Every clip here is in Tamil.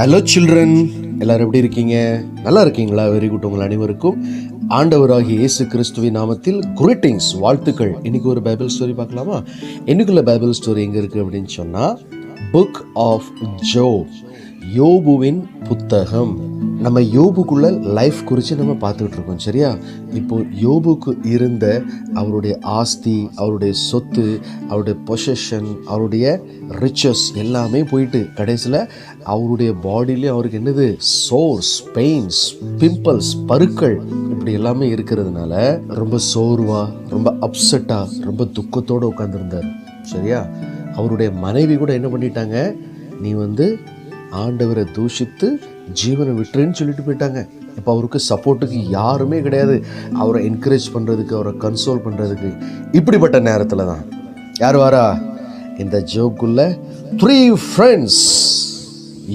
ஹலோ சில்ட்ரன் எல்லாரும் எப்படி இருக்கீங்க? நல்லா இருக்கீங்களா? வெரி குட் உங்கள் அனைவருக்கும் ஆண்டவராகிய இயேசு கிறிஸ்துவின் நாமத்தில் குரீட்டிங்ஸ் வாழ்த்துக்கள். இன்னைக்கு ஒரு பைபிள் ஸ்டோரி பார்க்கலாமா? என்னைக்குள்ள பைபிள் ஸ்டோரி எங்கே இருக்குது அப்படின்னு சொன்னால் புக் ஆஃப் ஜோ யோபுவின் புத்தகம். நம்ம யோபுக்குள்ள லைஃப் குறித்து நம்ம பார்த்துக்கிட்டு இருக்கோம் சரியா? இப்போ யோபுக்கு இருந்த அவருடைய ஆஸ்தி அவருடைய சொத்து அவருடைய பொசஷன் அவருடைய ரிச்சஸ் எல்லாமே போயிட்டு கடைசியில் அவருடைய பாடியிலே அவருக்கு என்னது? சோர்ஸ் பெயின்ஸ் பிம்பிள்ஸ் பருக்கள் இப்படி எல்லாமே இருக்கிறதுனால ரொம்ப சோர்வாக ரொம்ப அப்செட்டாக ரொம்ப துக்கத்தோடு உட்காந்துருந்தார் சரியா? அவருடைய மனைவி கூட என்ன பண்ணிட்டாங்க? நீ வந்து ஆண்டவரை தூஷித்து ஜீவனை விட்டுருன்னு சொல்லிட்டு போயிட்டாங்க. இப்போ அவருக்கு சப்போர்ட்டுக்கு யாருமே கிடையாது. அவரை என்கரேஜ் பண்ணுறதுக்கு அவரை கன்சோல் பண்ணுறதுக்கு இப்படிப்பட்ட நேரத்தில் தான். யார் வாரா? இந்த ஜோக்குள்ள த்ரீ ஃப்ரெண்ட்ஸ்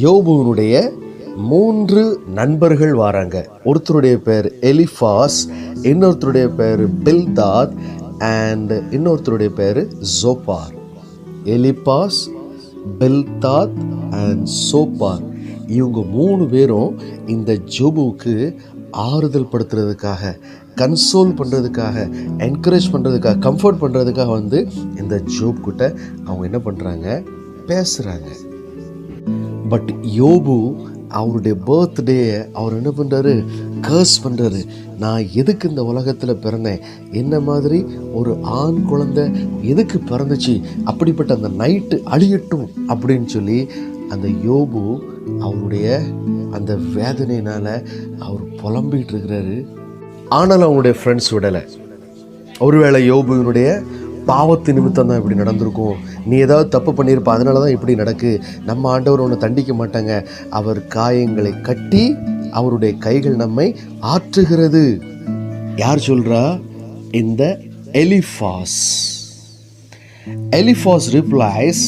யோபுனுடைய மூன்று நண்பர்கள் வராங்க. ஒருத்தருடைய பேர் எலிஃபாஸ் இன்னொருத்தருடைய பேர் பில்தாத் அண்ட் இன்னொருத்தருடைய பேர் Zophar Eliphaz Bildad and Zophar இவங்க மூணு பேரும் இந்த ஜோபுவுக்கு ஆறுதல் படுத்துறதுக்காக கன்சோல் பண்ணுறதுக்காக என்கரேஜ் பண்ணுறதுக்காக கம்ஃபர்ட் பண்ணுறதுக்காக வந்து இந்த ஜோப் கிட்ட அவங்க என்ன பண்ணுறாங்க பேசுகிறாங்க பட் யோபு அவருடைய பர்த்டே அவர் என்ன பண்ணுறாரு கர்ஸ் பண்ணுறாரு நான் எதுக்கு இந்த உலகத்தில் பிறந்தேன்? என்ன மாதிரி ஒரு ஆண் குழந்தை எதுக்கு பிறந்துச்சு? அப்படிப்பட்ட அந்த நைட்டு அழியட்டும் அப்படின்னு சொல்லி அந்த யோபு அவருடைய அந்த வேதனையினால் அவர் புலம்பிகிட்டு இருக்கிறாரு. ஆனாலும் அவங்களுடைய ஃப்ரெண்ட்ஸ் விடலை. ஒருவேளை யோபுவினுடைய பாவத்து நிமித்தம் தான் இப்படி நடந்திருக்கும். நீ ஏதாவது தப்பு பண்ணியிருப்ப அதனால தான் இப்படி நடக்கு. நம்ம ஆண்டவர் ஒன்று தண்டிக்க மாட்டாங்க. அவர் காயங்களை கட்டி அவருடைய கைகள் நம்மை ஆற்றுகிறது. யார் சொல்கிறா இந்த Eliphaz. Eliphaz replies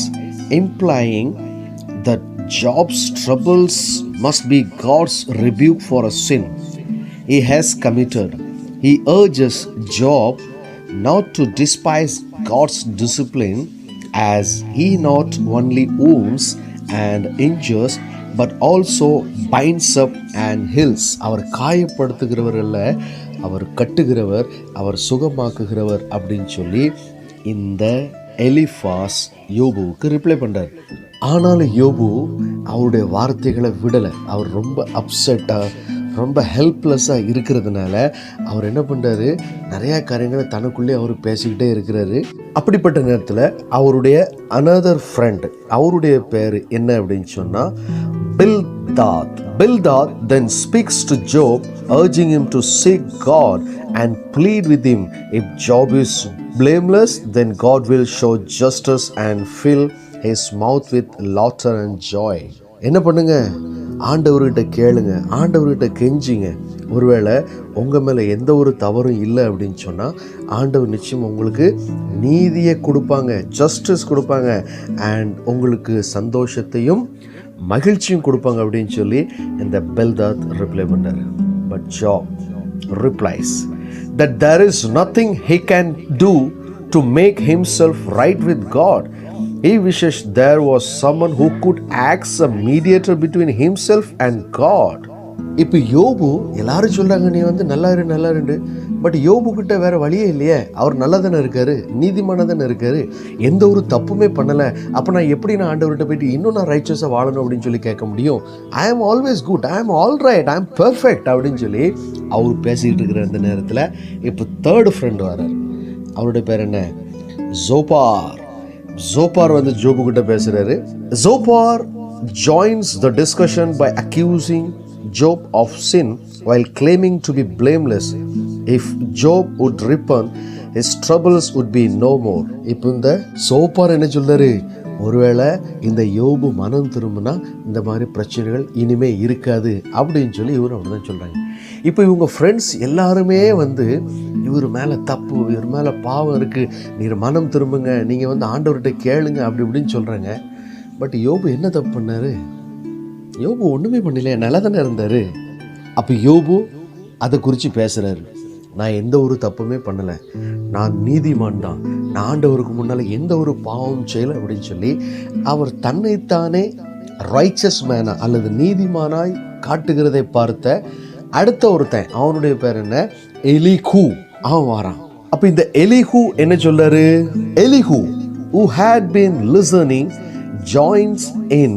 implying the Job's troubles must be God's review for a sin he has committed. He urges Job not to despise God's discipline as he not only wounds and injures but also binds up and heals அவர் காயப்படுத்துகிறவர் அவர் கட்டுகிறவர் அவர் சுகமாக்குகிறவர் அப்படின்னு சொல்லி இந்த எலிஃபாஸ் யோபுவுக்கு ரிப்ளை பண்ணுறார் ஆனாலும் யோபு அவருடைய வார்த்தைகளை விடலை. அவர் ரொம்ப அப்செட்டாக ரொம்ப ஹெல்ப்லெஸ்ஸாக இருக்கிறதுனால அவர் என்ன பண்ணுறாரு நிறையா காரியங்களை தனக்குள்ளே அவர் பேசிக்கிட்டே இருக்கிறாரு. அப்படிப்பட்ட நேரத்தில் அவருடைய அனதர் ஃப்ரெண்ட் அவருடைய பேர் என்ன அப்படின்னு சொன்னால் Bildad Bildad then speaks to Job urging him to seek God and plead with him if Job is blameless, then God will show justice and fill his mouth with laughter and joy. என்ன பண்ணுங்க? ஆண்டவர்கிட்ட கேளுங்க ஆண்டவர்கிட்ட கெஞ்சிங்க. ஒருவேளை உங்கள் மேலே எந்த ஒரு தவறும் இல்லை அப்படின்னு சொன்னால் ஆண்டவர் நிச்சயம் உங்களுக்கு நீதியை கொடுப்பாங்க ஜஸ்டிஸ் கொடுப்பாங்க அண்ட் உங்களுக்கு சந்தோஷத்தையும் மகிழ்ச்சியும் கொடுப்பாங்க அப்படின்னு சொல்லி இந்த பெல்தாத் ரிப்ளை பண்ணார் but Job replies that there is nothing he can do to make himself right with God He wishes there was someone who could act a mediator between himself and God. இப்போ யோபு எல்லாரும் சொல்கிறாங்க நீ வந்து நல்லா இரு நல்லா இருந்து பட் யோபு கிட்ட வேற வழியே இல்லையே. அவர் நல்லா தானே இருக்காரு நீதிமான தானே இருக்காரு. எந்த ஒரு தப்புமே பண்ணலை. அப்போ நான் எப்படி நான் ஆண்டவர்கிட்ட போயிட்டு இன்னும் நான் ரைச்சஸாக வாழணும் அப்படின்னு சொல்லி கேட்க முடியும்? ஐ ஆம் ஆல்வேஸ் குட் ஐ ஆம் ஆல் ரைட் ஐ ஆம் பெர்ஃபெக்ட் அப்படின்னு சொல்லி அவர் பேசிக்கிட்டு இருக்கிற அந்த நேரத்தில் இப்போ தேர்டு ஃப்ரெண்ட் வரார் அவருடைய பேர் என்ன? ஜோபார் ஜோபார் வந்து ஜோபு கிட்ட பேசுறாரு. Zophar joins the discussion by accusing Job of sin while claiming to be blameless if Job would repent his troubles would be no more இப்போ இந்த சோப்பார் என்ன சொல்றாரு? ஒருவேளை இந்த யோபு மனம் திரும்பினா இந்த மாதிரி பிரச்சனைகள் இனிமே இருக்காது அப்படின்னு சொல்லி இவர் அப்படிதான் சொல்கிறாங்க இப்போ இவங்க ஃப்ரெண்ட்ஸ் எல்லாருமே வந்து இவர் மேலே தப்பு இவர் மேலே பாவம் இருக்குது நீர் மனம் திரும்புங்க. நீங்கள் வந்து ஆண்டவர்கிட்ட கேளுங்க அப்படி இப்படின்னு சொல்கிறாங்க பட் யோபு என்ன தப்பு பண்ணாரு? யோபு ஒன்றுமே பண்ணலையே நல்லா தானே இருந்தார். அப்போ யோபு அதை குறித்து பேசுகிறாரு நான் எந்த ஒரு தப்புமே பண்ணலை. நான் நீதிமான் தான். நான் ஆண்டவருக்கு முன்னால் எந்த ஒரு பாவம் செய்யலை அப்படின்னு சொல்லி அவர் தன்னைத்தானே ரைச்சஸ் மேனா அல்லது நீதிமானாய் காட்டுகிறதை பார்த்த அடுத்த ஒருத்தன். அவனுடைய பேர் என்ன? எலிகூ. அவன் வாரான் அப்ப இந்த எலிஹூ என்ன சொல்றாரு Elihu who had been listening joins in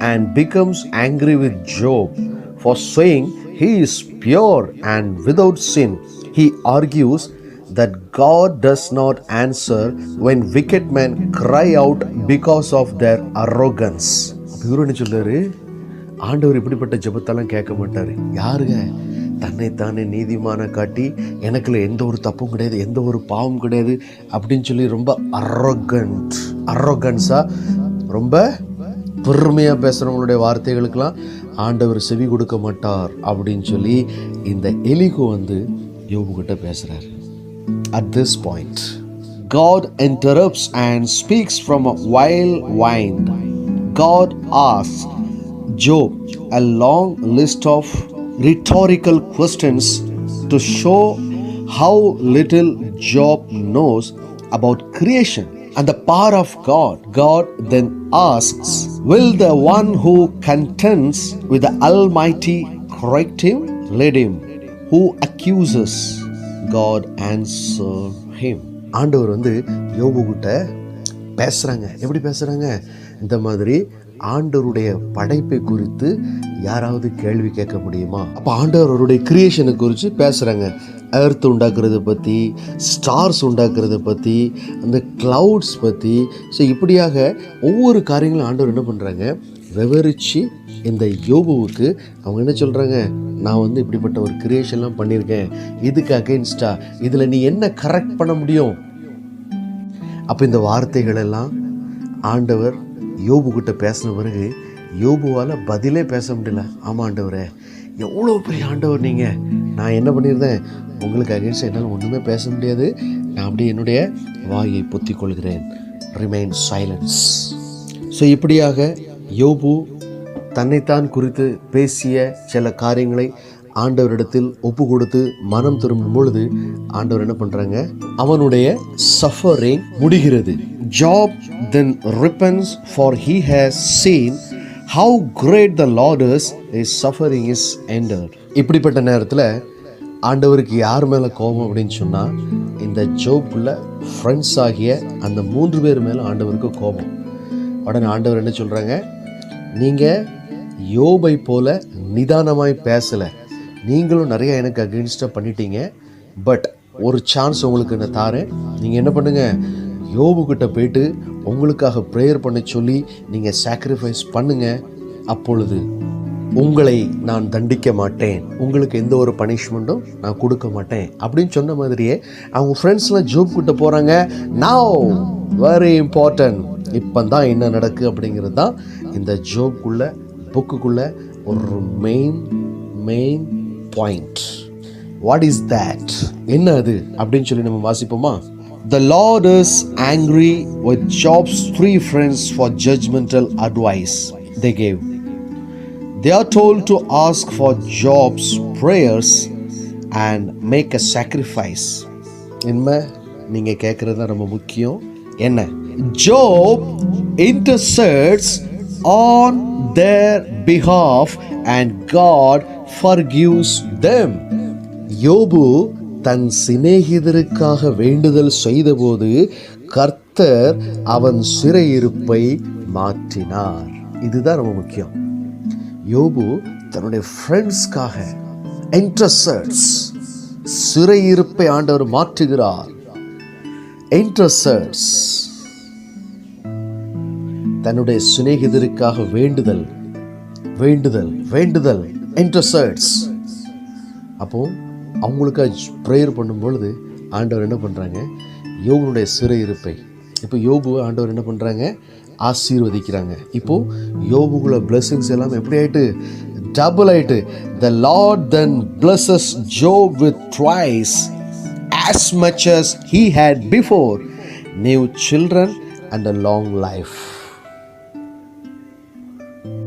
and becomes angry with Job for saying he is pure and without sin. He argues that God does not answer when wicked men cry out because of their arrogance. அப்ப என்ன சொல்றாரு ஆண்டவர் இப்படிப்பட்ட ஜபத்தெல்லாம் கேட்க மாட்டாரு யாருங்க தன்னைத்தானே நீதிமான காட்டி எனக்குள்ள எந்த ஒரு தப்பும் கிடையாது எந்த ஒரு பாவம் கிடையாது அப்படின்னு சொல்லி ரொம்ப அரொகண்ட் அரோகன்ஸாக ரொம்ப பெருமையாக பேசுகிறவங்களுடைய வார்த்தைகளுக்கெல்லாம் ஆண்டவர் செவி கொடுக்க மாட்டார் அப்படின்னு சொல்லி இந்த எலிகு வந்து யோபு பேசுகிறார் பேசுகிறாரு at this point God interrupts and speaks from a wild wind. God asks Job a long list of rhetorical questions to show how little Job knows about creation and the power of God. God then asks, Will the one who contends with the Almighty correct him? Let him who accuses God answer him. ஆண்டவர் வந்து யோபு கிட்ட பேசுகிறாங்க எப்படி பேசுகிறாங்க இந்த மாதிரி ஆண்டவருடைய படைப்பை குறித்து யாராவது கேள்வி கேட்க முடியுமா? அப்போ ஆண்டவருடைய கிரியேஷனை குறித்து பேசுகிறாங்க எர்த் உண்டாக்குறத பற்றி ஸ்டார்ஸ் உண்டாக்குறத பற்றி அந்த கிளவுட்ஸ் பற்றி ஸோ இப்படியாக ஒவ்வொரு காரியங்களும் ஆண்டவர் என்ன பண்ணுறாங்க விவரித்து இந்த யோபுவுக்கு அவங்க என்ன சொல்கிறாங்க நான் வந்து இப்படிப்பட்ட ஒரு கிரியேஷன்லாம் பண்ணியிருக்கேன். இதுக்கு அகெயின்ஸ்டா இதில் நீ என்ன கரெக்ட் பண்ண முடியும்? அப்போ இந்த வார்த்தைகளெல்லாம் ஆண்டவர் யோபு கிட்ட பேசின பிறகு யோபுவால் பதிலே பேச முடியல. ஆமாம் ஆண்டவரே. எவ்வளோ பெரிய ஆண்டவர் நீங்கள் நான் என்ன பண்ணியிருந்தேன்? உங்களுக்கு அகேன்ஸ்ட் என்னால் ஒன்றுமே பேச முடியாது. நான் அப்படியே என்னுடைய வாயை பொத்தி கொள்கிறேன் ரிமைன் சைலன்ஸ் ஸோ இப்படியாக யோபு தன்னைத்தான் குறித்து பேசிய சில காரியங்களை ஆண்டவரிடத்தில் ஒப்பு கொடுத்து மனம் திரும்பும் பொழுது ஆண்டவர் என்ன பண்ணுறாங்க அவனுடைய சஃபரிங் முடிகிறது. Job then repents for he has seen how great the Lord's is suffering is ended இப்படிப்பட்ட நேரத்தில் ஆண்டவருக்கு யார் மேலே கோபம் அப்படின்னு சொன்னால் இந்த ஜோப்புள்ள ஃப்ரெண்ட்ஸ் ஆகிய அந்த மூன்று பேர் மேலே ஆண்டவருக்கு கோபம். உடனே ஆண்டவர் என்ன சொல்கிறாங்க நீங்கள் யோபை போல் நிதானமாய் பேசலை. நீங்களும் நிறையா எனக்கு அகெயின்ஸ்டாக பண்ணிட்டீங்க. பட் ஒரு சான்ஸ் உங்களுக்கு நான் தாரேன். நீங்கள் என்ன பண்ணுங்கள் யோபு கிட்ட போயிட்டு உங்களுக்காக ப்ரேயர் பண்ண சொல்லி நீங்கள் சாக்ரிஃபைஸ் பண்ணுங்க. அப்பொழுது உங்களை நான் தண்டிக்க மாட்டேன். உங்களுக்கு எந்த ஒரு பனிஷ்மெண்ட்டும் நான் கொடுக்க மாட்டேன். அப்படின்னு சொன்ன மாதிரியே அவங்க ஃப்ரெண்ட்ஸ்லாம் ஜோப் கிட்ட போகிறாங்க நாவ் வெரி இம்பார்ட்டன்ட் இப்போ தான் என்ன நடக்கு அப்படிங்கிறது தான் இந்த ஜோப்புக்குள்ள புக்குக்குள்ள ஒரு main main point what is that என்ன அது? அப்படின்னு சொல்லி நம்ம வாசிப்போமா? The Lord is angry with Job's three friends for judgmental advice they gave. They are told to ask for Job's prayers and make a sacrifice. என்ன நீங்க கேட்கறது தான் ரொம்ப முக்கியம் என்ன ஜோப் intercedes on their behalf and God forgives them. யோபு தன் சிநேகிதருக்காக வேண்டுதல் செய்தபோது கர்த்தர் அவன் சிறையிருப்பை மாற்றினார். இதுதான் ரொம்ப முக்கியம். யோபு தன்னுடைய ஃப்ரெண்ட்ஸ்க்காக இன்ட்ரஸர்ட்ஸ் சிறையிருப்பை ஆண்டவர் மாற்றுகிறார். இன்ட்ரஸர்ட்ஸ் தன்னுடைய சிநேகிதருக்காக வேண்டுதல் வேண்டுதல் வேண்டுதல் இன்ட்ரஸர்ட்ஸ் அப்போ அவங்களுக்காக ப்ரேயர் பண்ணும் பொழுது ஆண்டவர் என்ன பண்ணுறாங்க யோபுனுடைய சிறையிருப்பை இப்போ யோபு ஆண்டவர் என்ன பண்ணுறாங்க ஆசீர்வதிக்கிறாங்க. இப்போது யோபுக்குள்ள பிளெஸ்ஸிங்ஸ் எல்லாம் எப்படி ஆகிட்டு டபுள் ஆகிட்டு the Lord then blesses Job with twice as much as he had before new children and a long life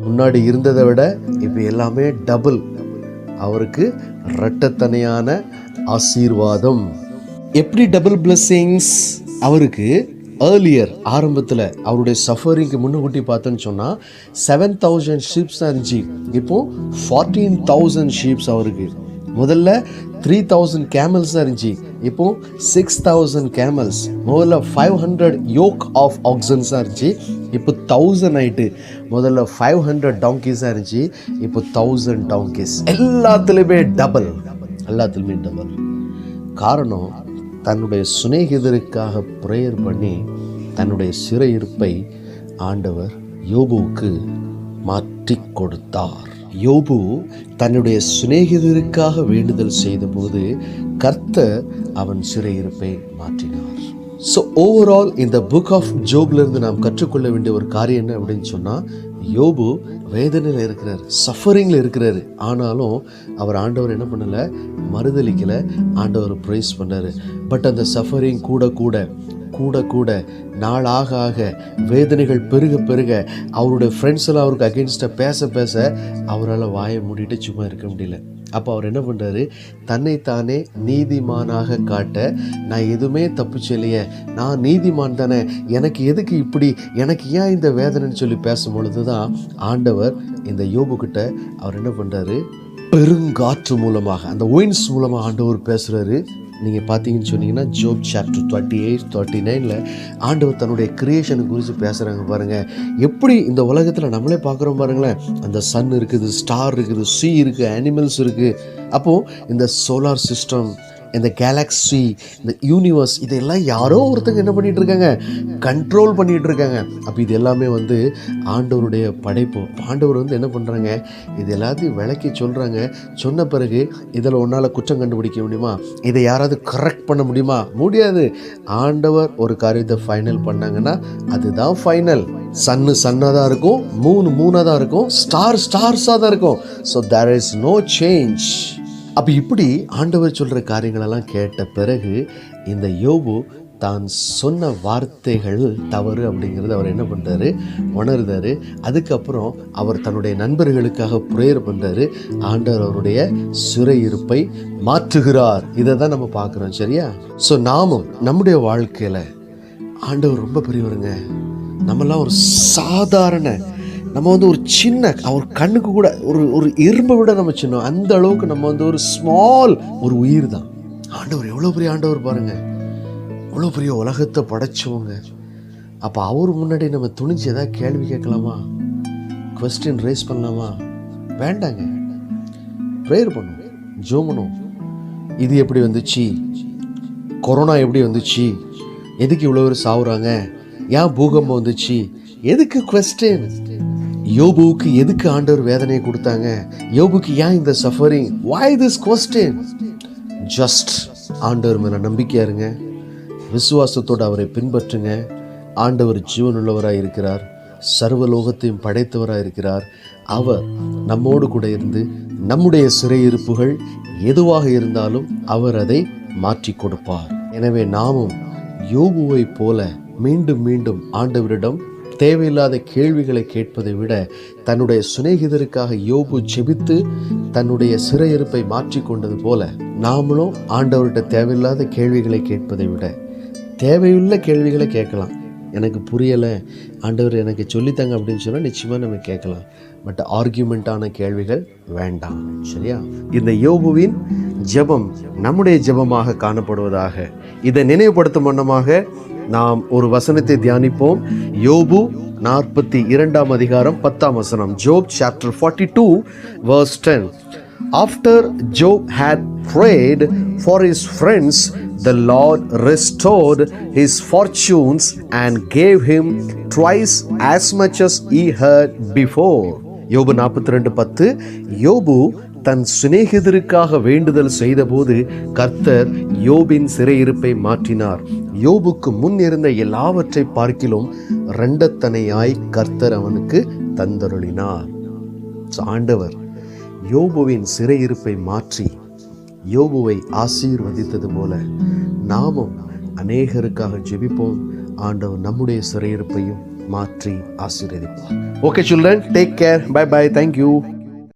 முன்னாடி இருந்ததை விட இப்போ எல்லாமே டபுள் அவருக்கு இரட்டத்தனையான ஆசீர்வாதம். எப்படி டபுள் பிளஸ்ஸிங்ஸ் அவருக்கு ஏர்லியர் ஆரம்பத்தில் அவருடைய சஃபரிங்க்கு முன்னுக்கூட்டி பார்த்தோன்னு சொன்னால் செவன் தௌசண்ட் ஷீப்ஸ் தான் இருந்துச்சு. இப்போது ஃபார்ட்டீன் தௌசண்ட் ஷீப்ஸ் அவருக்கு. முதல்ல த்ரீ தௌசண்ட் கேமல்ஸ் தான் இருந்துச்சு இப்போ சிக்ஸ் தௌசண்ட் கேமல்ஸ் முதல்ல ஃபைவ் ஹண்ட்ரட் யோக் ஆஃப் ஆக்சன்ஸாக இருந்துச்சு இப்போ தௌசண்ட் ஆயிட்டு முதல்ல ஃபைவ் ஹண்ட்ரட் டாங்கிஸ் இருந்துச்சு இப்போ தௌசண்ட் டாங்கிஸ் எல்லாத்துலேயுமே டபுள் எல்லாத்துலேயுமே டபுள் காரணம் தன்னுடைய சுனேகிதருக்காக ப்ரேயர் பண்ணி தன்னுடைய சிறையிருப்பை ஆண்டவர் யோபுவுக்கு மாற்றி கொடுத்தார் யோபு தன்னுடைய சிநேகிதருக்காக வேண்டுதல் செய்தபோது கர்த்தர் அவன் சிறையிருப்பை மாற்றினார். ஸோ ஓவரால் இந்த புக் ஆஃப் ஜோப்லேருந்து நாம் கற்றுக்கொள்ள வேண்டிய ஒரு காரியம் என்ன அப்படின்னு சொன்னால் யோபு வேதனையில் இருக்கிறார் சஃபரிங்கில் இருக்கிறாரு. ஆனாலும் அவர் ஆண்டவர் என்ன பண்ணலை மறுதளிக்கலை ஆண்டவர் ப்ரைஸ் பண்ணார் பட் அந்த சஃபரிங் கூட கூட கூட கூட நாளாக ஆக வேதனைகள் பெருக பெருக அவருடைய ஃப்ரெண்ட்ஸ் எல்லாம் அவருக்கு அகெயின்ஸ்டாக பேச பேச அவரால் வாயை மூடிட்டு சும்மா இருக்க முடியல. அப்போ அவர் என்ன பண்ணுறாரு தன்னைத்தானே நீதிமானாக காட்ட நான் எதுவுமே தப்பு செய்யலையே நான் நீதிமான் தானே எனக்கு எதுக்கு இப்படி எனக்கு ஏன் இந்த வேதனைன்னு சொல்லி பேசும் பொழுது தான் ஆண்டவர் இந்த யோபுக்கிட்ட அவர் என்ன பண்ணுறாரு பெருங்காற்று மூலமாக அந்த ஒயின்ஸ் மூலமாக ஆண்டவர் பேசுகிறாரு நீங்கள் பார்த்தீங்கன்னு சொன்னீங்கன்னா Job chapter thirty eight thirty நைனில் ஆண்டவர் தன்னுடைய கிரியேஷனை குறித்து பேசுகிறாங்க பாருங்கள் எப்படி இந்த உலகத்தில் நம்மளே பார்க்குறோம் பாருங்களேன். அந்த சன் இருக்குது ஸ்டார் இருக்குது சீ இருக்குது அனிமல்ஸ் இருக்குது. அப்போது இந்த சோலார் சிஸ்டம் இந்த கேலக்ஸி இந்த யூனிவர்ஸ் இதெல்லாம் யாரோ ஒருத்தங்க என்ன பண்ணிகிட்டு இருக்காங்க கண்ட்ரோல் பண்ணிகிட்டு இருக்காங்க அப்போ இது எல்லாமே வந்து ஆண்டவருடைய படைப்பு. ஆண்டவர் வந்து என்ன பண்ணுறாங்க இது எல்லாத்தையும் விளக்கி சொல்கிறாங்க சொன்ன பிறகு இதில் உன்னால் குற்றம் கண்டுபிடிக்க முடியுமா? இதை யாராவது கரெக்ட் பண்ண முடியுமா? முடியாது. ஆண்டவர் ஒரு காரியத்தை ஃபைனல் பண்ணாங்கன்னா அதுதான் ஃபைனல் சன்னு சன்னாக தான் இருக்கும் மூணு மூணாக தான் இருக்கும் ஸ்டார் ஸ்டார்ஸாக தான் இருக்கும். So there is no change அப்போ இப்படி ஆண்டவர் சொல்கிற காரியங்களெல்லாம் கேட்ட பிறகு இந்த யோபு தான் சொன்ன வார்த்தைகள் தவறு அப்படிங்கிறது அவர் என்ன பண்ணுறாரு உணர்ந்தாரு. அதுக்கப்புறம் அவர் தன்னுடைய நண்பர்களுக்காக ப்ரேயர் பண்ணுறாரு ஆண்டவர் அவருடைய சிறையிருப்பை மாற்றுகிறார். இதை தான் நம்ம பார்க்குறோம் சரியா? ஸோ நாமும் நம்முடைய வாழ்க்கையில் ஆண்டவர் ரொம்ப பெரியவருங்க. நம்மெல்லாம் ஒரு சாதாரண நம்ம வந்து ஒரு சின்ன அவர் கண்ணுக்கு கூட ஒரு ஒரு எறும்பை விட நம்ம சின்ன அந்த அளவுக்கு நம்ம வந்து ஒரு ஸ்மால் ஒரு உயிர் தான். ஆண்டவர் எவ்வளோ பெரிய ஆண்டவர் பாருங்கள் எவ்வளோ பெரிய உலகத்தை படைச்சவங்க. அப்போ அவர் முன்னாடி நம்ம துணிஞ்சு எதாவது கேள்வி கேட்கலாமா? கொஸ்டின் ரேஸ் பண்ணலாமா? வேண்டாங்க. ப்ரேயர் பண்ணும் ஜோமனும் இது எப்படி வந்துச்சு? கொரோனா எப்படி வந்துச்சு? எதுக்கு இவ்வளோ பேர் சாவுறாங்க? ஏன் பூகம்பம் வந்துச்சு? எதுக்கு கொஸ்டின் யோபுவுக்கு எதுக்கு ஆண்டவர் வேதனையை கொடுத்தாங்க? யோபுக்கு ஏன் இந்த suffering why this question just ஆண்டவர் மேலே நம்பிக்கையா இருங்க. விசுவாசத்தோடு அவரை பின்பற்றுங்க. ஆண்டவர் ஜீவனுள்ளவராக இருக்கிறார். சர்வலோகத்தையும் படைத்தவராக இருக்கிறார். அவர் நம்மோடு கூட இருந்து நம்முடைய சிறையிருப்புகள் எதுவாக இருந்தாலும் அவர் அதை மாற்றி கொடுப்பார். எனவே நாமும் யோபுவை போல மீண்டும் மீண்டும் ஆண்டவரிடம் தேவையில்லாத கேள்விகளை கேட்பதை விட தன்னுடைய சிநேகிதருக்காக யோபு ஜெபித்து தன்னுடைய சிறையிருப்பை மாற்றி கொண்டது போல நாமளும் ஆண்டவர்கிட்ட தேவையில்லாத கேள்விகளை கேட்பதை விட தேவையுள்ள கேள்விகளை கேட்கலாம். எனக்கு புரியலை. ஆண்டவர் எனக்கு சொல்லித்தாங்க அப்படின்னு சொன்னால் நிச்சயமாக நம்ம கேட்கலாம். பட் ஆர்கியூமெண்ட்டான கேள்விகள் வேண்டாம். சரியா? இந்த யோபுவின் ஜெபம் நம்முடைய ஜெபமாக காணப்படுவதாக இதை நினைவுபடுத்தும் வண்ணமாக நாம் ஒரு வசனத்தை தியானிப்போம் யோபு நாற்பத்தி இரண்டாம் அதிகாரம் பத்தாம் வசனம் Job chapter forty two verse ten after Job had prayed for his friends the Lord restored his fortunes and gave him twice as much as he had before யோபு நாற்பத்தி ரெண்டு பத்து யோபு தன் சிநேகிதருக்காக வேண்டுதல் செய்தபோது கர்த்தர் யோபின் சிறையிருப்பை மாற்றினார். யோபுக்கு முன் இருந்த எல்லாவற்றை பார்க்கிலும் ரெண்டத்தனையாய் கர்த்தர் அவனுக்கு தந்தருளினார். ஆண்டவர் யோபுவின் சிறையிருப்பை மாற்றி யோபுவை ஆசீர்வதித்தது போல நாமும் அநேகருக்காக ஜெபிப்போம். ஆண்டவர் நம்முடைய சிறையிருப்பையும் மாற்றி ஆசீர்வதிப்பார். Okay children take care bye bye thank you